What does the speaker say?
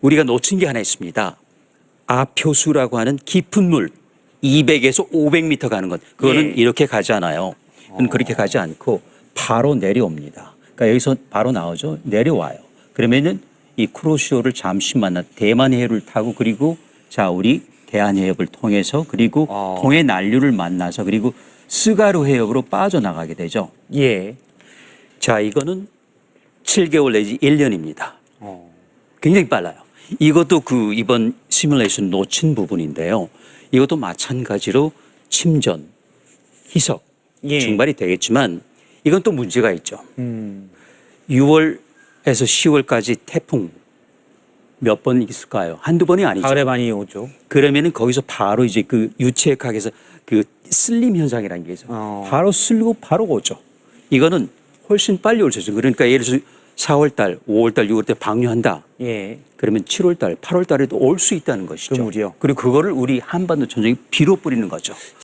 우리가 놓친 게 하나 있습니다. 아표수라고 하는 깊은 물 200에서 500m 가는 것 그거는 예. 이렇게 가지 않아요. 그건 그렇게 가지 않고 바로 내려옵니다. 그러니까 여기서 바로 나오죠. 내려와요. 그러면은 이 쿠로시오를 잠시 만나 대만 해협을 타고 그리고 자 우리 대한 해협을 통해서 그리고 아. 동해 난류를 만나서 그리고 스가루 해협으로 빠져나가게 되죠. 예. 자 이거는 7개월 내지 1년입니다. 어. 굉장히 빨라요. 이것도 그 이번 시뮬레이션 놓친 부분인데요. 이것도 마찬가지로 침전, 희석, 예. 증발이 되겠지만 이건 또 문제가 있죠. 음. 6월에서 10월까지 태풍 몇 번 있을까요? 한두 번이 아니죠. 가을에 많이 오죠. 그러면은 거기서 바로 이제 그 유체각에서 그 슬림 현상이라는 게 있어요. 어. 바로 쓸고 바로 오죠. 이거는 훨씬 빨리 올 수 있어요. 그러니까 예를 들어서 4월 달, 5월 달, 6월 달 방류한다. 예. 그러면 7월 달, 8월 달에도 올 수 있다는 것이죠. 그물이요? 그리고 그거를 우리 한반도 전쟁이 비로 뿌리는 거죠.